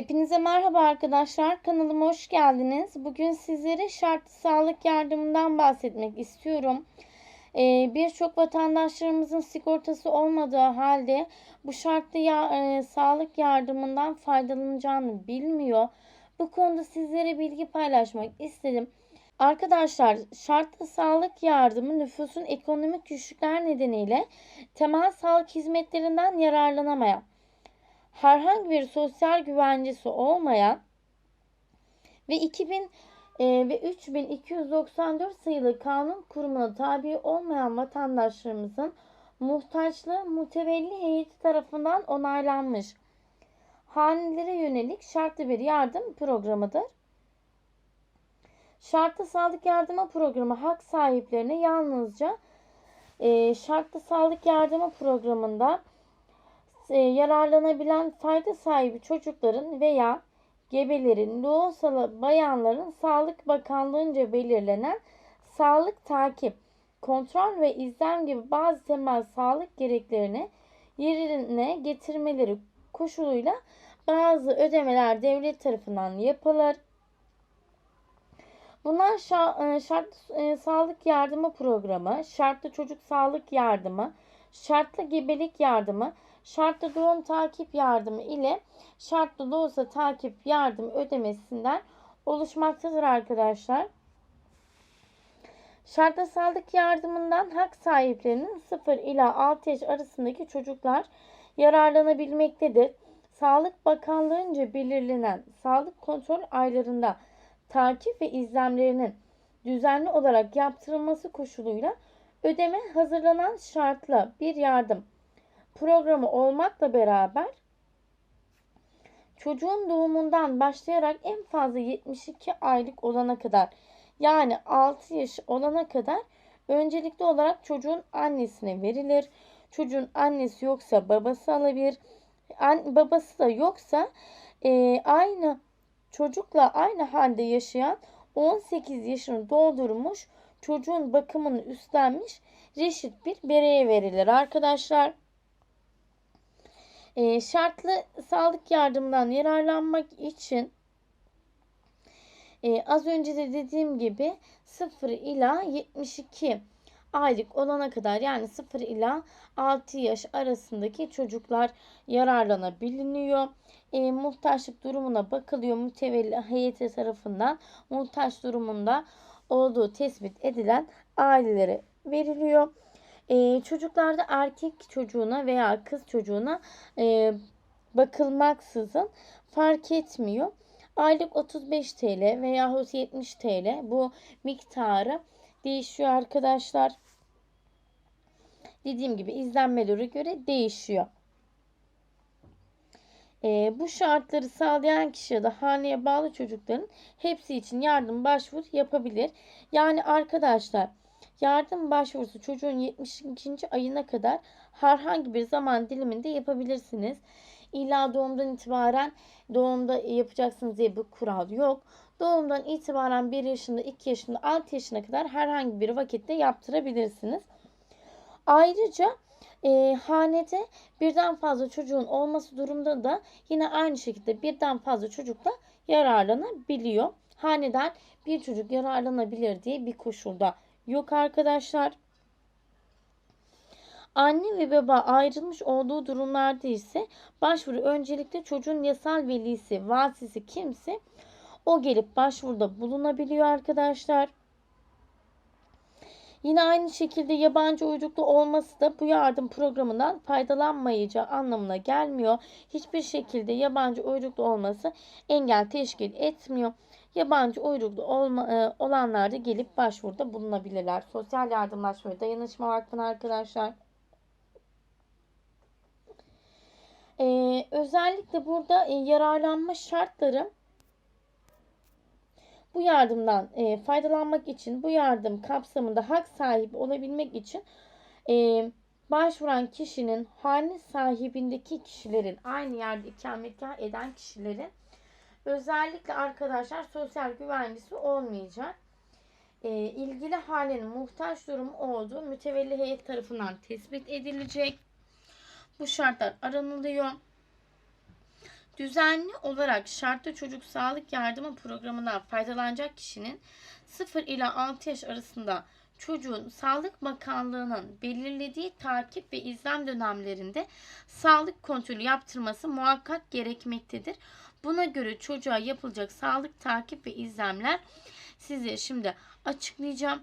Hepinize merhaba arkadaşlar. Kanalıma hoş geldiniz. Bugün sizlere şartlı sağlık yardımından bahsetmek istiyorum. Ee, Birçok vatandaşlarımızın sigortası olmadığı halde bu şartlı ya- e, sağlık yardımından faydalanacağını bilmiyor. Bu konuda sizlere bilgi paylaşmak istedim. Arkadaşlar şartlı sağlık yardımı nüfusun ekonomik güçlükler nedeniyle temel sağlık hizmetlerinden yararlanamayan herhangi bir sosyal güvencesi olmayan ve 2000 e, ve 3294 sayılı kanun kurumuna tabi olmayan vatandaşlarımızın muhtaçlığı mutevelli heyeti tarafından onaylanmış hanelere yönelik şartlı bir yardım programıdır. Şartlı sağlık yardımı programı hak sahiplerine yalnızca e, şartlı sağlık yardımı programında yararlanabilen fayda sahibi çocukların veya gebelerin, loğusalı bayanların Sağlık Bakanlığı'nca belirlenen sağlık takip, kontrol ve izlem gibi bazı temel sağlık gereklerini yerine getirmeleri koşuluyla bazı ödemeler devlet tarafından yapılır. Bunlar e, şartlı e, sağlık yardımı programı, şartlı çocuk sağlık yardımı, şartlı gebelik yardımı, şartlı doğum takip yardımı ile şartlı doğusa takip yardım ödemesinden oluşmaktadır arkadaşlar. Şartlı sağlık yardımından hak sahiplerinin 0 ila 6 yaş arasındaki çocuklar yararlanabilmektedir. Sağlık Bakanlığı'nca belirlenen sağlık kontrol aylarında takip ve izlemlerinin düzenli olarak yaptırılması koşuluyla ödeme hazırlanan şartlı bir yardım programı olmakla beraber çocuğun doğumundan başlayarak en fazla 72 aylık olana kadar yani 6 yaş olana kadar öncelikli olarak çocuğun annesine verilir. Çocuğun annesi yoksa babası alabilir. An, babası da yoksa e, aynı çocukla aynı halde yaşayan 18 yaşını doldurmuş çocuğun bakımını üstlenmiş reşit bir bireye verilir arkadaşlar. E, şartlı sağlık yardımından yararlanmak için e, az önce de dediğim gibi 0 ila 72 aylık olana kadar yani 0 ila 6 yaş arasındaki çocuklar yararlanabiliyor. E, muhtaçlık durumuna bakılıyor mütevelli heyeti tarafından muhtaç durumunda olduğu tespit edilen ailelere veriliyor. Ee, çocuklarda erkek çocuğuna veya kız çocuğuna e, bakılmaksızın fark etmiyor. Aylık 35 TL veya 70 TL bu miktarı değişiyor arkadaşlar. Dediğim gibi izlenmelere göre değişiyor. E, bu şartları sağlayan kişi ya da haneye bağlı çocukların hepsi için yardım başvuru yapabilir. Yani arkadaşlar yardım başvurusu çocuğun 72. ayına kadar herhangi bir zaman diliminde yapabilirsiniz. İlla doğumdan itibaren doğumda yapacaksınız diye bir kural yok. Doğumdan itibaren 1 yaşında, 2 yaşında, 6 yaşına kadar herhangi bir vakitte yaptırabilirsiniz. Ayrıca e, hanede birden fazla çocuğun olması durumda da yine aynı şekilde birden fazla çocukla yararlanabiliyor. Haneden bir çocuk yararlanabilir diye bir koşulda yok arkadaşlar. Anne ve baba ayrılmış olduğu durumlarda ise başvuru öncelikle çocuğun yasal velisi, vasisi kimse o gelip başvuruda bulunabiliyor arkadaşlar. Yine aynı şekilde yabancı uyruklu olması da bu yardım programından faydalanmayacağı anlamına gelmiyor. Hiçbir şekilde yabancı uyruklu olması engel teşkil etmiyor. Yabancı uyruklu olma, e, olanlar da gelip başvuruda bulunabilirler. Sosyal Yardımlaşma ve Dayanışma Vakfı'na arkadaşlar. Ee, özellikle burada e, yararlanma şartları bu yardımdan e, faydalanmak için, bu yardım kapsamında hak sahibi olabilmek için e, başvuran kişinin hane sahibindeki kişilerin, aynı yerde ikametgah eden kişilerin özellikle arkadaşlar sosyal güvencesi olmayacak. E, ilgili hanenin muhtaç durumu olduğu mütevelli heyet tarafından tespit edilecek. Bu şartlar aranılıyor. Düzenli olarak şartlı çocuk sağlık yardımı programından faydalanacak kişinin 0 ila 6 yaş arasında çocuğun Sağlık Bakanlığı'nın belirlediği takip ve izlem dönemlerinde sağlık kontrolü yaptırması muhakkak gerekmektedir. Buna göre çocuğa yapılacak sağlık takip ve izlemler size şimdi açıklayacağım.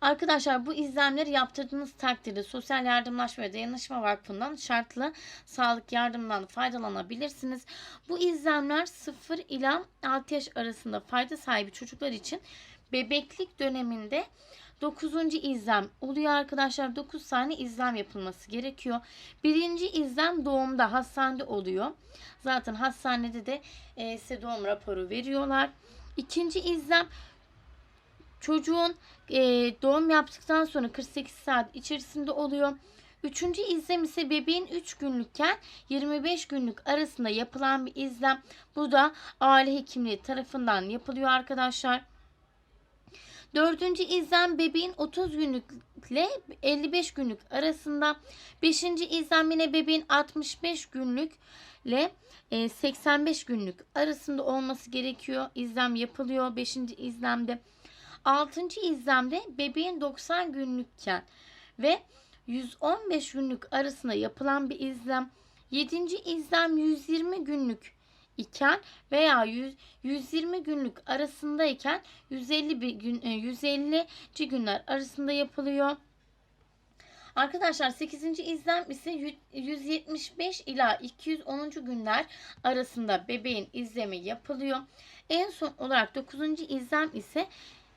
Arkadaşlar bu izlemleri yaptırdığınız takdirde Sosyal Yardımlaşma ve Dayanışma Vakfı'ndan şartlı sağlık yardımından faydalanabilirsiniz. Bu izlemler 0 ila 6 yaş arasında fayda sahibi çocuklar için bebeklik döneminde 9. izlem oluyor arkadaşlar. 9 tane izlem yapılması gerekiyor. Birinci izlem doğumda hastanede oluyor. Zaten hastanede de e, size doğum raporu veriyorlar. İkinci izlem çocuğun e, doğum yaptıktan sonra 48 saat içerisinde oluyor. Üçüncü izlem ise bebeğin 3 günlükken 25 günlük arasında yapılan bir izlem. Bu da aile hekimliği tarafından yapılıyor arkadaşlar. Dördüncü izlem bebeğin 30 günlükle 55 günlük arasında. Beşinci izlem yine bebeğin 65 günlükle 85 günlük arasında olması gerekiyor. İzlem yapılıyor 5. izlemde. 6. izlemde bebeğin 90 günlükken ve 115 günlük arasında yapılan bir izlem. 7. izlem 120 günlük iken veya 100, 120 günlük arasındayken 150 bir gün 150. günler arasında yapılıyor. Arkadaşlar 8. izlem ise 175 ila 210. günler arasında bebeğin izlemi yapılıyor. En son olarak 9. izlem ise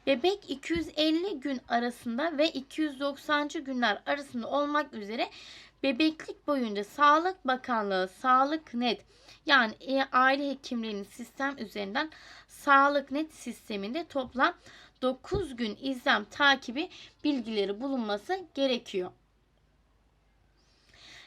bebek 250 gün arasında ve 290. günler arasında olmak üzere bebeklik boyunca Sağlık Bakanlığı Sağlık Net yani e, aile hekimliğinin sistem üzerinden Sağlık Net sisteminde toplam 9 gün izlem takibi bilgileri bulunması gerekiyor.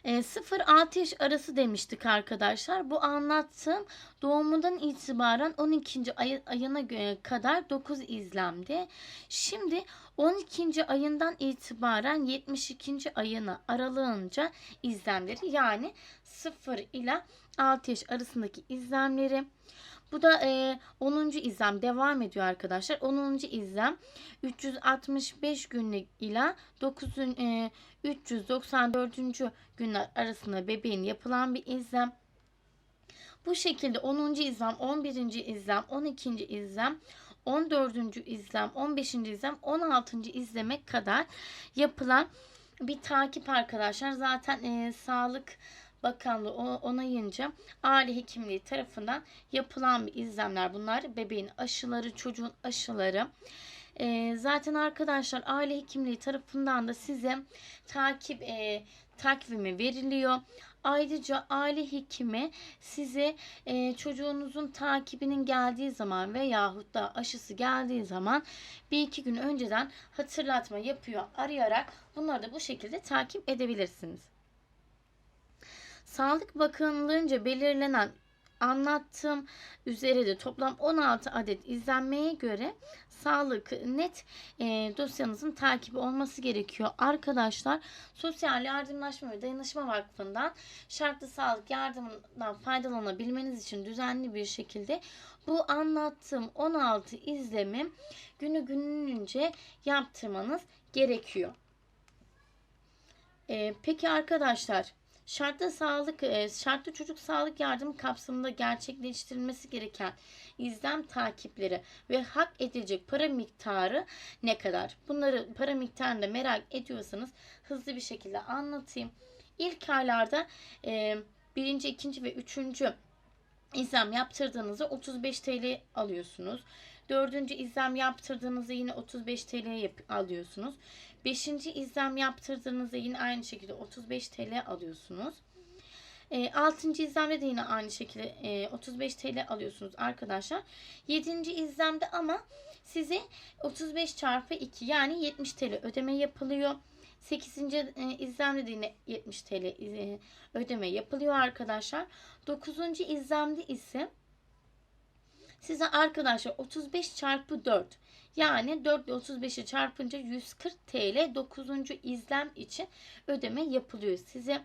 0-6 yaş arası demiştik arkadaşlar. Bu anlattığım doğumundan itibaren 12. Ay, ayına kadar 9 izlemdi. Şimdi 12. ayından itibaren 72. ayına aralığınca izlemleri yani 0 ile 6 yaş arasındaki izlemleri bu da e, 10. izlem devam ediyor arkadaşlar. 10. izlem 365 günlük ile 9. E, 394. günler arasında bebeğin yapılan bir izlem. Bu şekilde 10. izlem, 11. izlem, 12. izlem, 14. izlem, 15. izlem, 16. izleme kadar yapılan bir takip arkadaşlar. Zaten e, sağlık Bakanlığı onayınca aile hekimliği tarafından yapılan bir izlemler bunlar. Bebeğin aşıları, çocuğun aşıları. E, zaten arkadaşlar aile hekimliği tarafından da size takip e, takvimi veriliyor. Ayrıca aile hekimi size e, çocuğunuzun takibinin geldiği zaman veyahut da aşısı geldiği zaman bir iki gün önceden hatırlatma yapıyor arayarak bunları da bu şekilde takip edebilirsiniz. Sağlık Bakanlığı'nca belirlenen anlattığım üzere de toplam 16 adet izlenmeye göre sağlık net e, dosyanızın takibi olması gerekiyor. Arkadaşlar Sosyal Yardımlaşma ve Dayanışma Vakfı'ndan şartlı sağlık yardımından faydalanabilmeniz için düzenli bir şekilde bu anlattığım 16 izlemi günü gününce yaptırmanız gerekiyor. E, peki arkadaşlar şartlı sağlık e, şartlı çocuk sağlık yardımı kapsamında gerçekleştirilmesi gereken izlem takipleri ve hak edilecek para miktarı ne kadar? Bunları para miktarını da merak ediyorsanız hızlı bir şekilde anlatayım. İlk aylarda e, birinci, ikinci ve üçüncü izlem yaptırdığınızda 35 TL alıyorsunuz. Dördüncü izlem yaptırdığınızda yine 35 TL alıyorsunuz. Beşinci izlem yaptırdığınızda yine aynı şekilde 35 TL alıyorsunuz. E, 6. izlemde de yine aynı şekilde e, 35 TL alıyorsunuz arkadaşlar. 7. izlemde ama size 35 çarpı 2 yani 70 TL ödeme yapılıyor. 8. E, izlemde de yine 70 TL e, ödeme yapılıyor arkadaşlar. 9. izlemde ise size arkadaşlar 35 çarpı 4 yani 4 ile 35'i çarpınca 140 TL 9. izlem için ödeme yapılıyor size.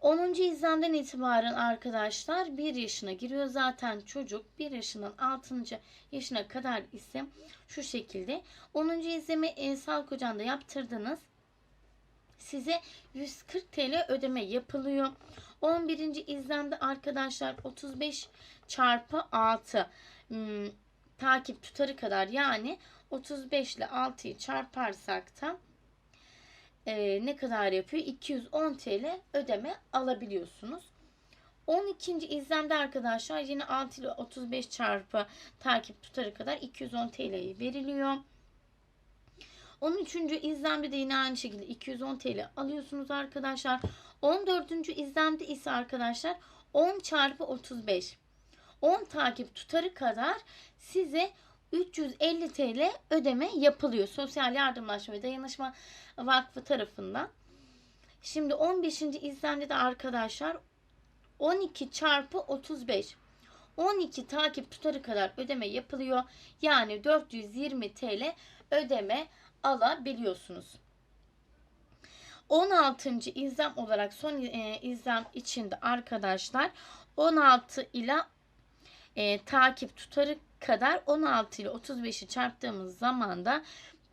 10. izlemden itibaren arkadaşlar 1 yaşına giriyor zaten çocuk 1 yaşından 6. yaşına kadar ise şu şekilde 10. izlemi e, sağlık ocağında yaptırdınız. Size 140 TL ödeme yapılıyor. 11. izlemde arkadaşlar 35 çarpı 6 hmm, takip tutarı kadar yani 35 ile 6'yı çarparsak da e, ne kadar yapıyor? 210 TL ödeme alabiliyorsunuz. 12. izlemde arkadaşlar yine 6 ile 35 çarpı takip tutarı kadar 210 TL veriliyor. 13. izlemde de yine aynı şekilde 210 TL alıyorsunuz arkadaşlar. 14. izlemde ise arkadaşlar 10 çarpı 35. 10 takip tutarı kadar size 350 TL ödeme yapılıyor. Sosyal Yardımlaşma ve Dayanışma Vakfı tarafından. Şimdi 15. izlemde de arkadaşlar 12 çarpı 35. 12 takip tutarı kadar ödeme yapılıyor. Yani 420 TL ödeme alabiliyorsunuz. 16. izlem olarak son e, izlem içinde arkadaşlar 16 ile e, takip tutarı kadar 16 ile 35'i çarptığımız zaman da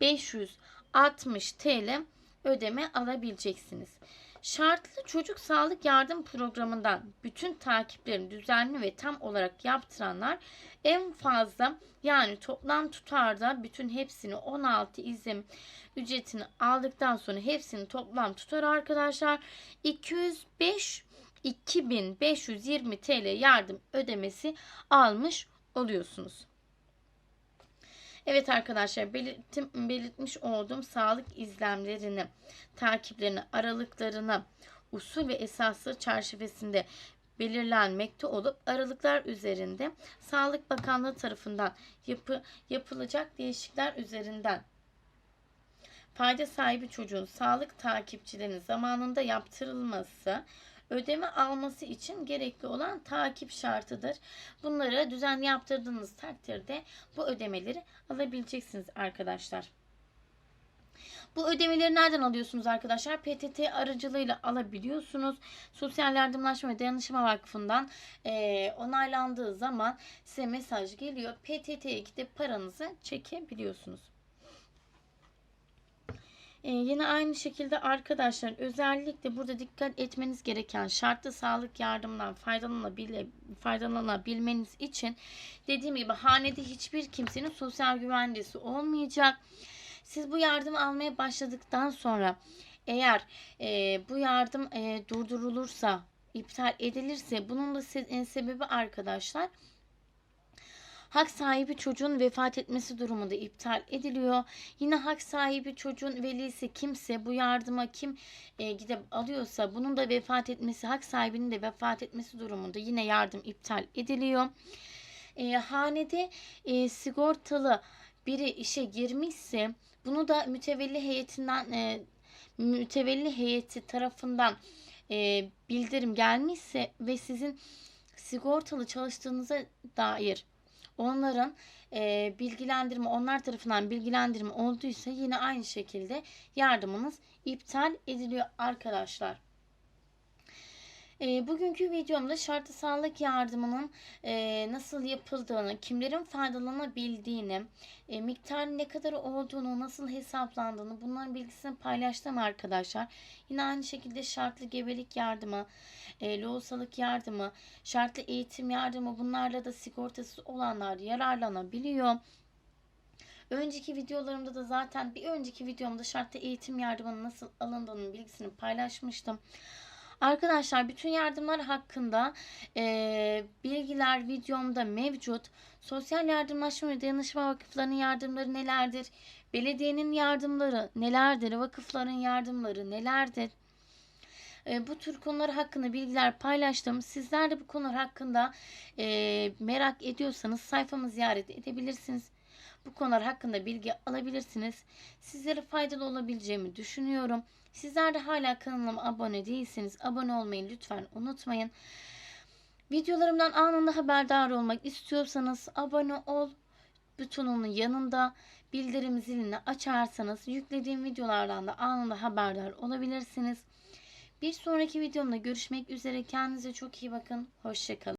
560 TL ödeme alabileceksiniz. Şartlı çocuk sağlık yardım programından bütün takiplerini düzenli ve tam olarak yaptıranlar en fazla yani toplam tutarda bütün hepsini 16 izlem ücretini aldıktan sonra hepsini toplam tutar arkadaşlar 205 2520 TL yardım ödemesi almış oluyorsunuz. Evet arkadaşlar belirtim, belirtmiş olduğum sağlık izlemlerini, takiplerini, aralıklarını usul ve esasları çerçevesinde belirlenmekte olup aralıklar üzerinde Sağlık Bakanlığı tarafından yapı, yapılacak değişiklikler üzerinden fayda sahibi çocuğun sağlık takipçilerinin zamanında yaptırılması ödeme alması için gerekli olan takip şartıdır. Bunları düzenli yaptırdığınız takdirde bu ödemeleri alabileceksiniz arkadaşlar. Bu ödemeleri nereden alıyorsunuz arkadaşlar? PTT aracılığıyla alabiliyorsunuz. Sosyal Yardımlaşma ve Dayanışma Vakfı'ndan e, onaylandığı zaman size mesaj geliyor. PTT'ye gidip paranızı çekebiliyorsunuz. Ee, yine aynı şekilde arkadaşlar özellikle burada dikkat etmeniz gereken şartlı sağlık yardımından faydalanabile, faydalanabilmeniz için dediğim gibi hanede hiçbir kimsenin sosyal güvencesi olmayacak. Siz bu yardımı almaya başladıktan sonra eğer e, bu yardım e, durdurulursa, iptal edilirse bunun da se- sebebi arkadaşlar hak sahibi çocuğun vefat etmesi durumunda iptal ediliyor. Yine hak sahibi çocuğun velisi kimse bu yardıma kim e, gidip alıyorsa bunun da vefat etmesi hak sahibinin de vefat etmesi durumunda yine yardım iptal ediliyor. E, hanede e, sigortalı biri işe girmişse bunu da mütevelli heyetinden e, mütevelli heyeti tarafından e, bildirim gelmişse ve sizin sigortalı çalıştığınıza dair onların e, bilgilendirme onlar tarafından bilgilendirme olduysa yine aynı şekilde yardımınız iptal ediliyor arkadaşlar. E, bugünkü videomda şartlı sağlık yardımının e, nasıl yapıldığını, kimlerin faydalanabildiğini, e, miktarın ne kadar olduğunu, nasıl hesaplandığını bunların bilgisini paylaştım arkadaşlar. Yine aynı şekilde şartlı gebelik yardımı, e, lohusalık yardımı, şartlı eğitim yardımı bunlarla da sigortası olanlar yararlanabiliyor. Önceki videolarımda da zaten bir önceki videomda şartlı eğitim yardımının nasıl alındığının bilgisini paylaşmıştım. Arkadaşlar bütün yardımlar hakkında e, bilgiler videomda mevcut. Sosyal yardımlaşma ve dayanışma vakıflarının yardımları nelerdir? Belediyenin yardımları nelerdir? Vakıfların yardımları nelerdir? E, bu tür konular hakkında bilgiler paylaştım. Sizler de bu konular hakkında e, merak ediyorsanız sayfamı ziyaret edebilirsiniz. Bu konular hakkında bilgi alabilirsiniz. Sizlere faydalı olabileceğimi düşünüyorum. Sizler de hala kanalıma abone değilseniz abone olmayı lütfen unutmayın. Videolarımdan anında haberdar olmak istiyorsanız abone ol butonunun yanında bildirim zilini açarsanız yüklediğim videolardan da anında haberdar olabilirsiniz. Bir sonraki videomda görüşmek üzere. Kendinize çok iyi bakın. Hoşçakalın.